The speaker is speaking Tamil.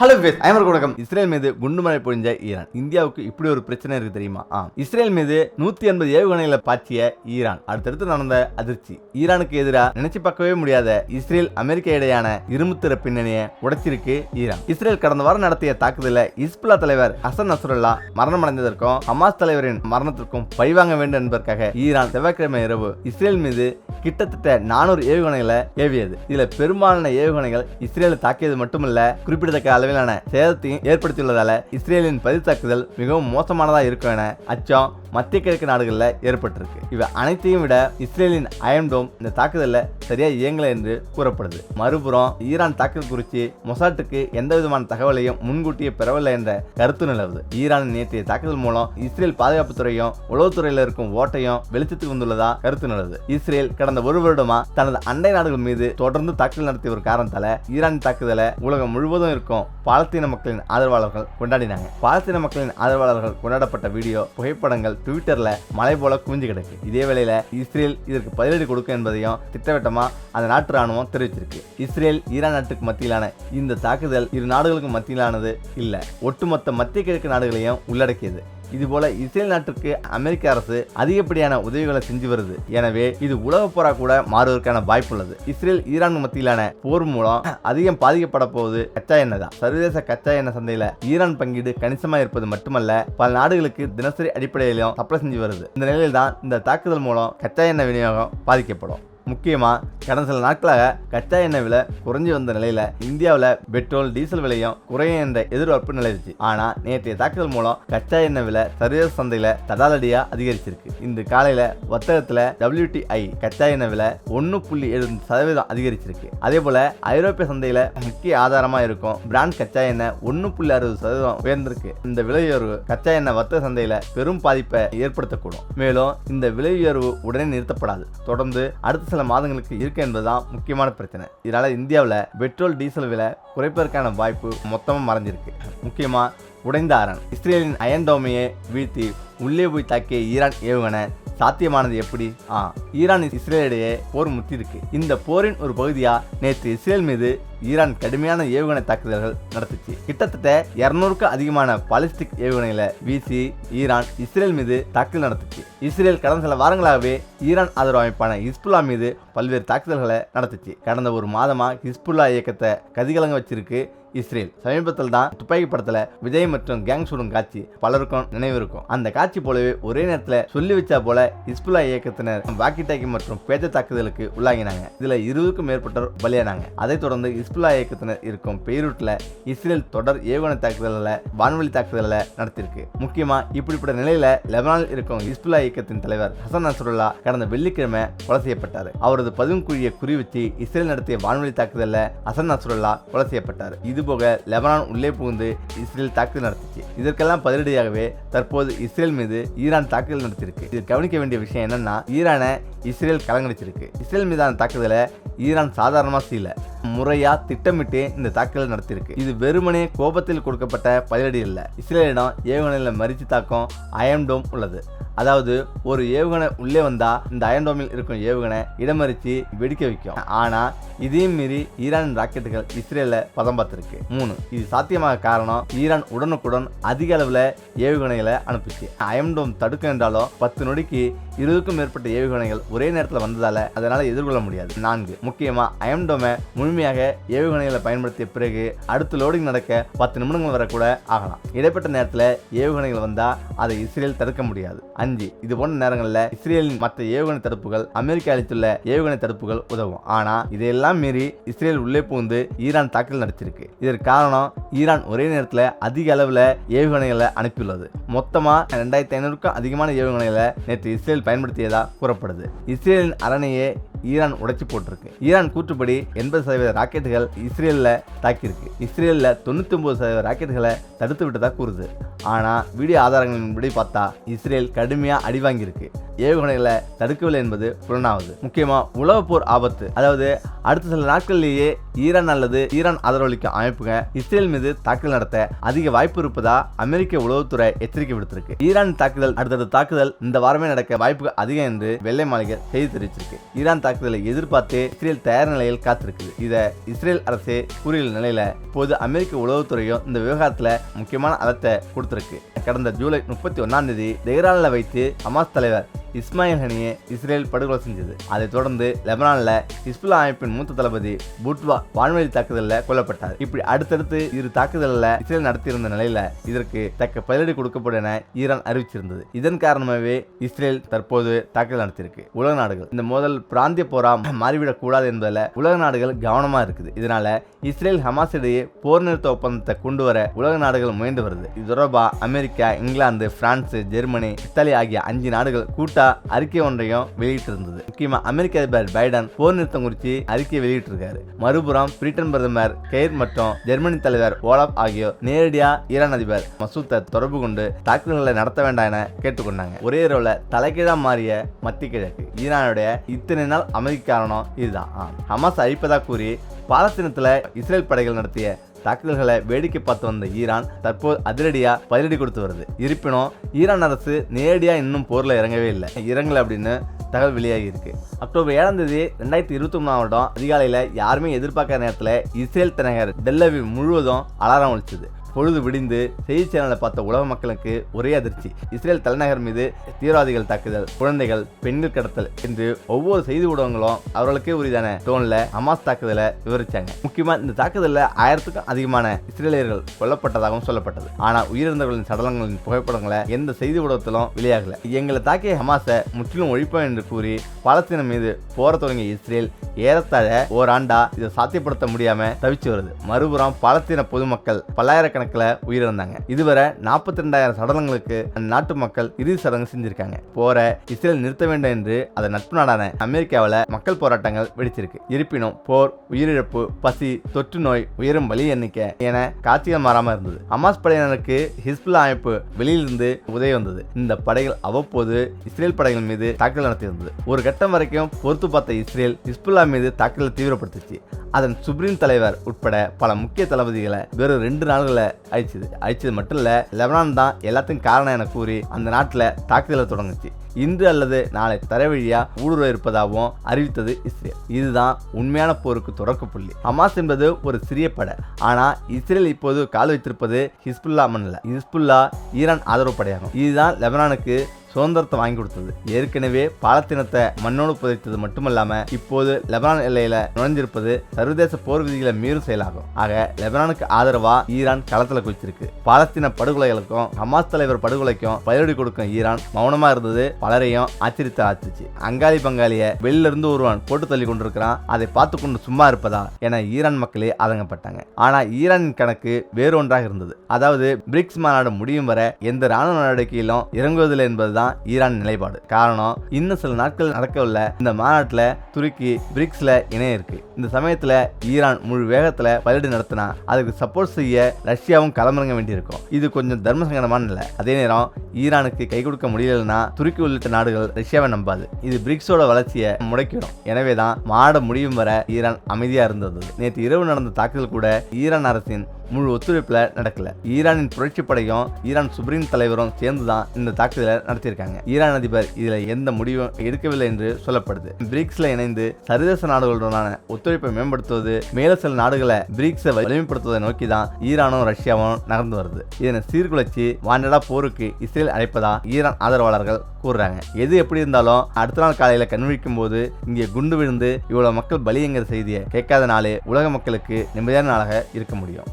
ஹலோ பேஸ் ஐமர் வணக்கம். இஸ்ரேல் மீது குண்டுமலை பொழிஞ்ச ஈரான். இந்தியாவுக்கு இப்படி ஒரு பிரச்சனை இருக்கு தெரியுமா? ஆ இஸ்ரேல் மீது நூத்தி எண்பது ஏவுகணைகளை பாய்ச்சிய ஈரான். அடுத்தடுத்து நடந்த அதிர்ச்சி. ஈரானுக்கு எதிராக நினைச்சு பார்க்கவே முடியாத இஸ்ரேல் அமெரிக்க இடையான இரும்புத்திர பின்னணியை உடைச்சிருக்கு ஈரான். இஸ்ரேல் கடந்த வாரம் நடத்திய தாக்குதல இஸ்புல்லா தலைவர் ஹசன் நஸ்ருல்லா மரணம் அடைந்ததற்கும் ஹமாஸ் தலைவரின் மரணத்திற்கும் பழிவாங்க வேண்டும் என்பதற்காக ஈரான் செவ்வாய்க்கிழமை இரவு இஸ்ரேல் மீது கிட்டத்தட்ட நானூறு ஏவுகணைகளை ஏவியது. இதுல பெரும்பாலான ஏவுகணைகள் இஸ்ரேலை தாக்கியது மட்டுமல்ல குறிப்பிடத்தக்க அளவிலான சேதத்தையும் ஏற்படுத்தியுள்ளதால இஸ்ரேலின் பதித்தாக்குதல் மிகவும் மோசமானதாக இருக்கும் என அச்சம் மத்திய கிழக்கு நாடுகளில் ஏற்பட்டிருக்கு. இவை அனைத்தையும் விட இஸ்ரேலின் அயன்டோம் இந்த தாக்குதலில் சரியாக இயங்கல என்று கூறப்படுது. மறுபுறம் ஈரான் தாக்குதல் குறித்து மொசாட்டுக்கு எந்த விதமான தகவலையும் முன்கூட்டியே பெறவில்லை என்ற கருத்து நிலவுது. ஈரான் நேற்றைய தாக்குதல் மூலம் இஸ்ரேல் பாதுகாப்புத்துறையும் உளவுத்துறையில் இருக்கும் ஓட்டையும் வெளிச்சத்துக்கு வந்துள்ளதா கருத்து நிலவுது. இஸ்ரேல் கடந்த ஒரு வருடமா தனது அண்டை நாடுகள் மீது தொடர்ந்து தாக்குதல் நடத்திய ஒரு காரணத்தால ஈரான் தாக்குதலை உலகம் முழுவதும் இருக்கும் பாலத்தீன மக்களின் ஆதரவாளர்கள் கொண்டாடினாங்க. பாலத்தீன மக்களின் ஆதரவாளர்கள் கொண்டாடப்பட்ட வீடியோ புகைப்படங்கள் ட்விட்டரில் மலை போல குவிஞ்சு கிடக்கு. இதே வேளையில் இஸ்ரேல் இதற்கு பதிலடி கொடுக்கும் என்பதையும் திட்டவட்டமாக அந்த நாட்டு ராணுவம் தெரிவிச்சிருக்கு. இஸ்ரேல் ஈரான் நாட்டுக்கு மத்தியிலான இந்த தாக்குதல் இரு நாடுகளுக்கு மத்தியிலானது இல்லை. ஒட்டுமொத்த மத்திய கிழக்கு நாடுகளையும் உள்ளடக்கியது. இதுபோல இஸ்ரேல் நாட்டிற்கு அமெரிக்க அரசு அதிகப்படியான உதவிகளை செஞ்சு வருது. எனவே இது உலக போரா கூட மாறுவதற்கான வாய்ப்பு உள்ளது இஸ்ரேல் ஈரான் மத்தியிலான போர் மூலம் அதிகம் பாதிக்கப்பட போவது கச்சா எண்ணெய் தான். சர்வதேச கச்சா எண்ணெய் சந்தையில ஈரான் பங்கீடு கணிசமா இருப்பது மட்டுமல்ல பல நாடுகளுக்கு தினசரி அடிப்படையிலும் சப்ளை செஞ்சு வருது. இந்த நிலையில் தான் இந்த தாக்குதல் மூலம் கச்சா எண்ணெய் விநியோகம் பாதிக்கப்படும். முக்கியமாக கடந்த சில நாட்களாக கச்சா எண்ணெய் விலை குறைஞ்சி வந்த நிலையில் இந்தியாவில் பெட்ரோல் டீசல் விலையும் குறையும் என்ற எதிர்பார்ப்பு நிலவுச்சு. ஆனால் நேற்றைய தாக்குதல் மூலம் கச்சா எண்ணெய் விலை சர்வதேச சந்தையில் தடாலடியாக அதிகரிச்சிருக்கு. இந்த காலையில் வர்த்தகத்தில் டபிள்யூடிஐ கச்சா எண்ணெய் விலை ஒன்று புள்ளி எழுபது சதவீதம் அதிகரிச்சிருக்கு. அதே போல் ஐரோப்பிய சந்தையில் முக்கிய ஆதாரமாக இருக்கும் பிராண்ட் கச்சா எண்ணெய் ஒன்று புள்ளி அறுபது சதவீதம் உயர்ந்திருக்கு. இந்த விலை உயர்வு கச்சா எண்ணெய் வர்த்தக சந்தையில் பெரும் பாதிப்பை ஏற்படுத்தக்கூடும். மேலும் இந்த விலை உயர்வு உடனே நிறுத்தப்படாது. தொடர்ந்து அடுத்த சில மாதங்களுக்கு இருக்கு என்பதுதான் முக்கியமான பிரச்சனை. இதனால இந்தியாவில் பெட்ரோல் டீசல் விலை குறைப்பதற்கான வாய்ப்பு மொத்தமாக மறைஞ்சிருக்கு. முக்கியமா உடைந்த அரண். இஸ்ரேலின் அயன் டோமையை வீழ்த்தி உள்ளே போய் தாக்கிய ஈரான் ஏவுகணை சாத்தியமானது எப்படி? ஆ ஈரான் இஸ்ரேலிடையே போர் முத்திருக்கு இந்த போரின் ஒரு பகுதியா? நேற்று இஸ்ரேல் மீது ஈரான் கடுமையான ஏவுகணை தாக்குதல்கள் நடத்துச்சு. கிட்டத்தட்ட இருநூறுக்கு அதிகமான பாலிஸ்டிக் ஏவுகணைகளை வீசி ஈரான் இஸ்ரேல் மீது தாக்குதல் நடத்துச்சு. இஸ்ரேல் கடந்த சில வாரங்களாகவே ஈரான் ஆதரவு அமைப்பான ஹிஸ்புல்லா மீது பல்வேறு தாக்குதல்களை நடத்துச்சு. கடந்த ஒரு மாதமா ஹிஸ்புல்லா இயக்கத்தை கதிகலங்க வச்சிருக்கு. இஸ்ரேல் சமீபத்தில் தான் துப்பாக்கி படத்துல விஜய் மற்றும் கேங் சுடும் காட்சி பலருக்கும் நினைவு இருக்கும் அந்த காட்சி போலவே ஒரே நேரத்தில் சொல்லி வச்சா போல இஸ்புல்லா இயக்கத்தினர் வாக்கி டாக்கி மற்றும் பேச்ச தாக்குதலுக்கு உள்ளாகினாங்க. இதுல இருபதுக்கும் மேற்பட்டோர் பலியானாங்க. அதைத் தொடர்ந்து இஸ்புல்லா இயக்கத்தினர் இருக்கும் பெய்ரூட்ல இஸ்ரேல் தொடர் ஏவுகணை தாக்குதலில் வான்வழி தாக்குதலில் நடத்தியிருக்கு முக்கியமா இப்படிப்பட்ட நிலையில லெபனானில் இருக்கும் இஸ்புல்லா இயக்கத்தின் தலைவர் ஹசன் நஸ்ருல்லா கடந்த வெள்ளிக்கிழமை கொலை செய்யப்பட்டார். அவரது பதுங்குழியை குழியை குறிவிச்சு இஸ்ரேல் நடத்திய வான்வழி தாக்குதலில் ஹசன் நஸ்ருல்லா கொலை செய்யப்பட்டார். இது இதுபோக லெபனான் உள்ளே புகுந்து இஸ்ரேல் தாக்குதல் நடத்திச்சு. இதற்கெல்லாம் பதிலடியாகவே தற்போது இஸ்ரேல் மீது ஈரான் தாக்குதல் நடத்தியிருக்கு. இது கவனிக்க வேண்டிய விஷயம் என்னன்னா ஈரானை இஸ்ரேல் கலங்கடிச்சிருக்கு. இஸ்ரேல் மீதான தாக்குதலை ஈரான் சாதாரணமாக செய்யல. முறையாக திட்டமிட்டு இந்த தாக்குதல் நடத்தியிருக்கு. இது வெறுமனே கோபத்தில் கொடுக்கப்பட்ட பதிலடி இல்லை இஸ்ரேலிடம் ஏவுகணையில் மறித்து தாக்கம் அயன்டோம் உள்ளது. அதாவது ஒரு ஏவுகணை உள்ளே வந்தால் இந்த அயன்டோமில் இருக்கும் ஏவுகணை இடமறிச்சு வெடிக்க வைக்கும். ஆனால் இதையும் மீறி ஈரான் ராக்கெட்டுகள் இஸ்ரேலில் பதம் பார்த்துருக்கு. மூணு இது சாத்தியமாக காரணம் ஈரான் உடனுக்குடன் அதிக அளவில் ஏவுகணைகளை அனுப்பிச்சு. அயன்டோம் தடுக்க என்றாலும் பத்து நொடிக்கு இருபதுக்கும் மேற்பட்ட ஏவுகணைகள் ஒரே நேரத்தில் வந்ததால் அதனால் எதிர்கொள்ள முடியாது. நான்கு முக்கியமாக அயம்டோமை முழுமையாக ஏவுகணைகளை பயன்படுத்திய பிறகு அடுத்த லோடிங் நடக்க பத்து நிமிடங்கள் வரக்கூட ஆகலாம். இடைப்பட்ட நேரத்தில் ஏவுகணைகள் வந்தால் அதை இஸ்ரேல் தடுக்க முடியாது. அஞ்சு இது போன்ற நேரங்களில் இஸ்ரேலின் மற்ற ஏவுகணை தடுப்புகள் அமெரிக்கா அளித்துள்ள ஏவுகணை தடுப்புகள் உதவும். ஆனால் இதையெல்லாம் மீறி இஸ்ரேல் உள்ளே புகுந்து ஈரான் தாக்குதல் நடத்தியிருக்கு. இதற்கு காரணம் ஈரான் ஒரே நேரத்தில் அதிக அளவில் ஏவுகணைகளை அனுப்பியுள்ளது. மொத்தமாக ரெண்டாயிரத்தி ஐநூறுக்கும் அதிகமான ஏவுகணைகளை நேற்று இஸ்ரேல் பயன்படுத்தியதாக கூறப்படுது. இஸ்ரேலின் அரணையே ஈரான் உடைச்சி போட்டிருக்கு. ஈரான் கூற்றுப்படி எண்பது சதவீத ராக்கெட்டுகள் இஸ்ரேலில் தாக்கியிருக்கு. இஸ்ரேலில் தொண்ணூத்தி ஒன்பது சதவீத ராக்கெட்டுகளை தடுத்து விட்டதாக கூறுது. ஆனால் வீடியோ ஆதாரங்களின்படி பார்த்தா இஸ்ரேல் கடுமையாக அடி வாங்கியிருக்கு. ஏவுகணைகளை தடுக்கவில்லை என்பது புலனாவது. முக்கியமாக உளவு போர் ஆபத்து. அதாவது அடுத்த சில நாட்களிலேயே ஈரான் அல்லது ஈரான் ஆதரவளிக்கும் அமைப்புங்க இஸ்ரேல் மீது தாக்குதல் நடத்த அதிக வாய்ப்பு இருப்பதா அமெரிக்க உளவுத்துறை எச்சரிக்கை விடுத்திருக்கு. ஈரான் தாக்குதல் அடுத்தடுத்த தாக்குதல் இந்த வாரமே நடக்க வாய்ப்பு அதிகம் என்று வெள்ளை மாளிகை செய்தி தெரிவிச்சிருக்கு. ஈரான் தாக்குதலை எதிர்பார்த்து இஸ்ரேல் தயார் நிலையில் காத்திருக்குது. இதை இஸ்ரேல் அரசு கூறியுள்ள நிலையில இப்போது அமெரிக்க உளவுத்துறையும் இந்த விவகாரத்தில் முக்கியமான அலத்தை கொடுத்திருக்கு. கடந்த ஜூலை முப்பத்தி ஒன்னாம் தேதி தெஹ்ரானில் வைத்து ஹமாஸ் தலைவர் இஸ்மாயில் ஹனியை இஸ்ரேல் படுகொலை செஞ்சது. அதைத் தொடர்ந்து லெபனானில் ஹிஸ்புல்லா அமைப்பின் மூத்த தளபதி புட்வா வான்வெளி தாக்குதலில் கொல்லப்பட்டார். இப்படி அடுத்தடுத்து இரு தாக்குதலில் இஸ்ரேல் நடத்தியிருந்த நிலையில இதற்கு தக்க பதிலடி கொடுக்கப்படும் என ஈரான் அறிவிச்சிருந்தது. இதன் காரணமாகவே இஸ்ரேல் தற்போது தாக்குதல் நடத்தியிருக்கு. உலக நாடுகள் இந்த மோதல் பிராந்திய போரா மாறிவிடக் கூடாது என்பதில் உலக நாடுகள் கவனமாக இருக்குது. இதனால இஸ்ரேல் ஹமாஸ் இடையே போர் நிறுத்த ஒப்பந்தத்தை கொண்டு வர உலக நாடுகள் முயன்று வருது. இது தொடர்பாக America England France Germany Italy ஆகிய அஞ்சு நாடுகள் கூட்டா அறிக்கை ஒன்றையும் வெளியிட்டிருந்தது. முக்கியமா அமெரிக்க அதிபர் பைடன் போர் நிறுத்தம் குறித்து அறிக்கை வெளியிட்டிருக்காரு. மறுபுறம் பிரிட்டன் பிரதமர் கெய்ர் மற்றும் ஜெர்மனி தலைவர் ஓலாப் ஆகியோர் நேரடியாக ஈரான் அதிபர் மசூத்தை தொடர்பு கொண்டு தாக்குதல்களை நடத்த வேண்டாம் என கேட்டுக்கொண்டாங்க. ஒரே இரவுல தலைகீழா மாறிய மத்திய கிழக்கு ஈரானுடைய இத்தனை நாள் அமைதி காரணம் இதுதான். ஹமாஸ் அழிப்பதாக கூறி பாலஸ்தீனத்தில் இஸ்ரேல் படைகள் நடத்திய தாக்குதல்களை வேடிக்கை பார்த்து வந்த ஈரான் தற்போது அதிரடியா பதிலடி கொடுத்து வருது. இருப்பினும் ஈரான் அரசு நேரடியா இன்னும் போர்ல இறங்கவே இல்லை. இறங்கல அப்படின்னு தகவல் வெளியாகி இருக்கு. அக்டோபர் ஏழாம் தேதி ரெண்டாயிரத்தி இருபத்தி ஒன்றாம் வருடம் அதிகாலையில் யாருமே எதிர்பார்க்காத நேரத்தில் இஸ்ரேல் தலைநகர் டெல்லவி முழுவதும் அலாரம் ஒழிச்சது பொழுது விடிந்து செய்தி சேனலை பார்த்த உலக மக்களுக்கு ஒரே அதிர்ச்சி. இஸ்ரேல் தலைநகர் மீது தீவிரவாதிகள் தாக்குதல் குழந்தைகள் பெண்கள் கடத்தல் என்று ஒவ்வொரு செய்தி ஊடகங்களும் அவர்களுக்கே உரிதான டோன்ல ஹமாஸ் தாக்குதலை விவரிச்சாங்க. முக்கியமா இந்த தாக்குதலில் ஆயிரத்துக்கும் அதிகமான இஸ்ரேலியர்கள் கொல்லப்பட்டதாகவும் சொல்லப்பட்டது. ஆனா உயிரிழந்தவர்களின் சடலங்களின் புகைப்படங்களை எந்த செய்தி ஊடகத்திலும் வெளியாகல. எங்களை தாக்கிய ஹமாஸை முற்றிலும் ஒழிப்போம் என்று கூறி பாலஸ்தீனம் மீது போர தொடங்கிய இஸ்ரேல் ஏறத்தாழ ஓராண்டா இதை சாத்தியப்படுத்த முடியாம தவிச்சு வருது. மறுபுறம் பாலஸ்தீன பொதுமக்கள் பல்லாயிரக்கணக்கான ஆயிரக்கணக்கில் உயிரிழந்தாங்க. இதுவரை நாற்பத்தி ரெண்டாயிரம் சடலங்களுக்கு அந்நாட்டு மக்கள் இறுதி சடங்கு செஞ்சிருக்காங்க. போற இஸ்ரேல் நிறுத்த வேண்டும் என்று அதன் நட்பு நாடான அமெரிக்காவில் மக்கள் போராட்டங்கள் வெடிச்சிருக்கு. இருப்பினும் போர் உயிரிழப்பு பசி தொற்று நோய் உயரும் வலி எண்ணிக்கை என காட்சிகள் மாறாம இருந்தது. அமாஸ் படையினருக்கு ஹிஸ்புல்லா அமைப்பு வெளியிலிருந்து உதவி வந்தது. இந்த படைகள் அவ்வப்போது இஸ்ரேல் படைகள் மீது தாக்குதல் நடத்தியிருந்தது. ஒரு கட்டம் வரைக்கும் பொறுத்து பார்த்த இஸ்ரேல் ஹிஸ்புல்லா மீது தாக்குதலை தீவிரப்படுத்துச்சு. அதன் சுப்ரீம் தலைவர் உட்பட பல முக்கிய தளபதிகளை வெறும் ரெண்டு நாள்களை அழிச்சது அழிச்சது மட்டும் இல்லை லெபனான் தான் எல்லாத்துக்கும் காரணம் என கூறி அந்த நாட்டில் தாக்குதலை தொடங்குச்சு. இன்று அல்லது நாளை தரைவழியா ஊடுருவ இருப்பதாகவும் அறிவித்தது இஸ்ரேல். இதுதான் உண்மையான போருக்கு தொடக்க புள்ளி. ஹமாஸ் என்பது ஒரு சிறிய படை. ஆனா இஸ்ரேல் இப்போது கால் வைத்திருப்பது ஹிஸ்புல்லா மண்ணில். ஹிஸ்புல்லா ஈரான் ஆதரவு படையாகும். இதுதான் லெபனானுக்கு சுதந்திரத்தை வாங்கி கொடுத்தது. ஏற்கனவே பாலத்தினத்தை மண்ணோடு புதைத்தது மட்டுமல்லாமல் இப்போது லெபனான் எல்லையில நுழைஞ்சிருப்பது சர்வதேச போர் விதிகளை மீறும் செயலாகும். ஆக லெபனானுக்கு ஆதரவா ஈரான் களத்தில் குதிச்சிருக்கு பாலஸ்தீன படுகொலைகளுக்கும் ஹமாஸ் தலைவர் படுகொலைக்கும் பதிலடி கொடுக்கும் ஈரான் மௌனமா இருந்தது பலரையும் ஆச்சரித்த ஆச்சுச்சு அங்காளி பங்காளிய வெளியில இருந்து ஒருவன் போட்டு தள்ளி கொண்டிருக்கிறான். அதை பார்த்து கொண்டு சும்மா இருப்பதா என ஈரான் மக்களே ஆதங்கப்பட்டாங்க. ஆனா ஈரானின் கணக்கு வேறு ஒன்றாக இருந்தது. அதாவது பிரிக்ஸ் மாநாடு முடியும் வரை எந்த ராணுவ நடவடிக்கையிலும் இறங்குவதில்லை என்பதுதான் ஈரான் நிலைப்பாடு. காரணம் இன்னும் சில நாட்கள் நடக்கவுள்ள இந்த மாநாட்டில் துருக்கி பிரிக்ஸில் இணைய இருக்கு. இந்த சமயத்தில் ஈரான் முழு வேகத்தில் பதிலடி நடத்தினா அதுக்கு சப்போர்ட் செய்ய ரஷ்யாவும் களமிறங்க வேண்டியிருக்கும். இது கொஞ்சம் தர்ம சங்கடமான இல்லை அதே நேரம் ஈரானுக்கு கை கொடுக்க முடியலன்னா துருக்கி உள்ளிட்ட நாடுகள் ரஷ்யாவை நம்பாது. இது பிரிக்ஸோட வளர்ச்சியை முடக்கிடும் எனவே தான் மாட முடியும் வர ஈரான் அமைதியாக இருந்தது. நேற்று இரவு நடந்த தாக்குதல் கூட ஈரான் அரசின் முழு ஒத்துழைப்பில் நடக்கல. ஈரானின் புரட்சி படையும் ஈரான் சுப்ரீம் தலைவரும் சேர்ந்து தான் இந்த தாக்குதலை நடத்தியிருக்காங்க. ஈரான் அதிபர் இதில் எந்த முடிவும் எடுக்கவில்லை என்று சொல்லப்படுது. பிரிக்ஸ்ல இணைந்து சர்வதேச நாடுகளுடனான ஒத்துழைப்பை மேம்படுத்துவது மேல சில நாடுகளை பிரிக்ஸை வலிமைப்படுத்துவதை நோக்கி தான் ஈரானும் ரஷ்யாவும் நகர்ந்து வருது. இதனை சீர்குலைச்சு வாண்டடா போருக்கு இஸ்ரேல் அழைப்பதா ஈரான் ஆதரவாளர்கள் கூறுறாங்க. எது எப்படி இருந்தாலும் அடுத்த நாள் காலையில கண்விழிக்கும் போது இங்கே குண்டு விழுந்து இவ்வளவு மக்கள் பலிங்கிற செய்தியை கேட்காத நாளே உலக மக்களுக்கு நிம்மதியான நாளாக இருக்க முடியும்.